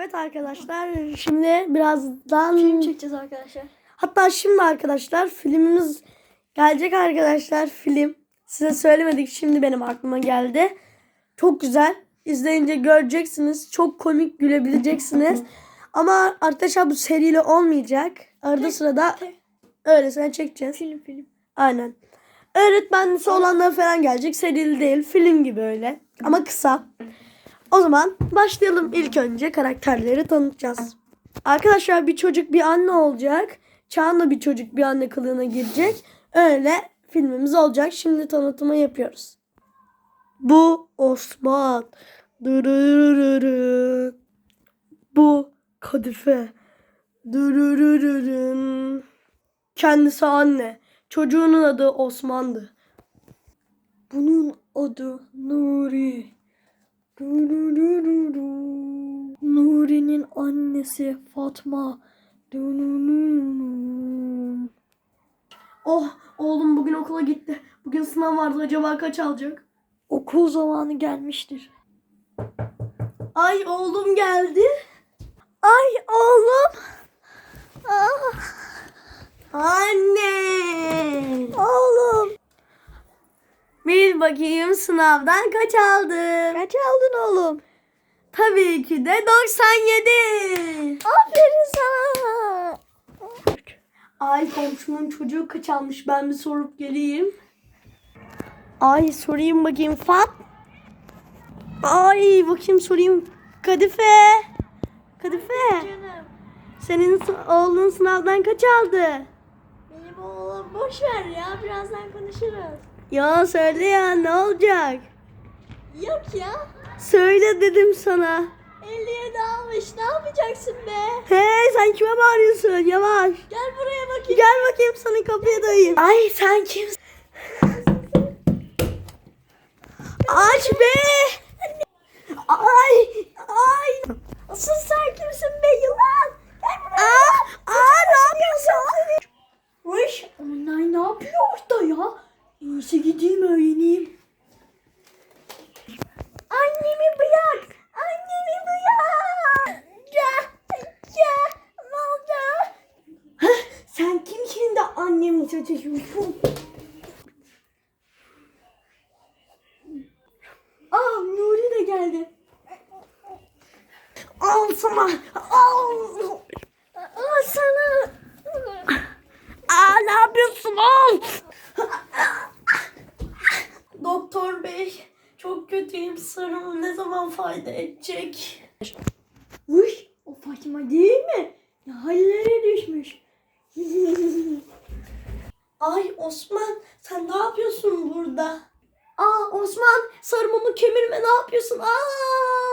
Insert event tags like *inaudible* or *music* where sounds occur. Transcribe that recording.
Evet arkadaşlar şimdi birazdan Film çekeceğiz arkadaşlar. hatta şimdi arkadaşlar filmimiz gelecek arkadaşlar film. Size söylemedik şimdi benim aklıma geldi. Çok güzel. İzleyince göreceksiniz. Çok komik gülebileceksiniz. Ama arkadaşlar bu seriyle olmayacak. Arada sırada tek. öylesine çekeceğiz. Film film. Aynen. Öğretmenlisi olanlar falan gelecek. Serili değil. Film gibi öyle. Ama kısa. O zaman başlayalım. İlk önce karakterleri tanıtacağız. Arkadaşlar bir çocuk bir anne olacak. Çağan da bir çocuk bir anne kılığına girecek. Öyle filmimiz olacak. Şimdi tanıtımı yapıyoruz. Bu Osman. Bu Kadife. Kendisi anne. Çocuğunun adı Osman'dı. Bunun adı Nuri. Nuri'nin annesi Fatma. Oh oğlum bugün okula gitti. Bugün sınav vardı acaba kaç alacak? Okul zamanı gelmiştir. Ay oğlum geldi. Ay oğlum. Ah, Anne. oğlum. Bil bakayım sınavdan kaç aldın? Kaç aldın oğlum? Tabii ki de 97. Aferin sana. Ay komşunun çocuğu kaç almış ben bir sorup geleyim. Ay sorayım bakayım Fat. Ay bakayım sorayım Kadife. Kadife. Senin oğlun sınavdan kaç aldı? Benim oğlum boş ver ya. Birazdan konuşuruz. Ya söyle ya ne olacak? Yok ya. Söyle dedim sana. 57 almış. Ne yapacaksın be? Hey sen kime bağırıyorsun? Yavaş. Gel buraya bakayım. Gel bakayım sana kapıya dayayım. Ay sen kimsin? Aç be. Ay ay. Asıl sen kimsin be yılan? Gel buraya. Aa, aa ne yapıyorsun? Uş. Onlar ne yapıyor orada ya? İyisi gideyim öğreneyim. Annemi bırak. Annemi bırak. Ya. Ya. Heh, sen kimsin de annemi çatışıyorsun? Aa Nuri de geldi. Al sana. Al. Aa sana. Aa ne yapıyorsun? Al. *laughs* Doktor bey çok kötüyüm sarım ne zaman fayda edecek? Uş. O Fatima değil mi? Ne hallere düşmüş. *laughs* Ay Osman sen ne yapıyorsun burada? Aa Osman sarımımı kemirme ne yapıyorsun? Aa!